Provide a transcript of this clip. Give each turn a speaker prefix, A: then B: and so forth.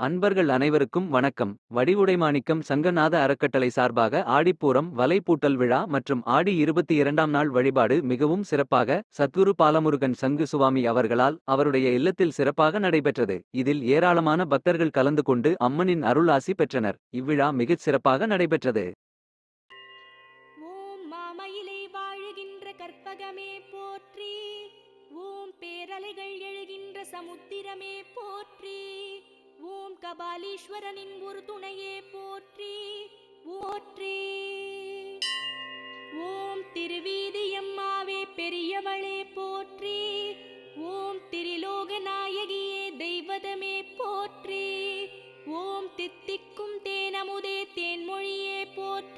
A: அன்பர்கள் அனைவருக்கும் வணக்கம். வடிவுடைமாணிக்கம் சங்கநாத அறக்கட்டளை சார்பாக ஆடிப்பூரம் வலைப்பூட்டல் விழா மற்றும் ஆடி இருபத்தி இரண்டாம் நாள் வழிபாடு மிகவும் சிறப்பாக சத்குரு பாலமுருகன் சங்கு சுவாமி அவர்களால் அவருடைய இல்லத்தில் சிறப்பாக நடைபெற்றது. இதில் ஏராளமான பக்தர்கள் கலந்து கொண்டு அம்மனின் அருள் ஆசி பெற்றனர். இவ்விழா மிகச் சிறப்பாக நடைபெற்றது.
B: போற்றி ஓம் பேரலைகள் எழுகின்ற சமுத்திரமே போற்றி ஓம் கபாலீஸ்வரனின் ஒரு துணையே போற்றி போற்றி. ஓம் திருவீதியம்மாவே பெரியவளே போற்றி ஓம் திரிலோக நாயகியே தெய்வதமே போற்றி. ஓம் தித்திக்கும் தேனமுதே தேன்மொழியே போற்றி.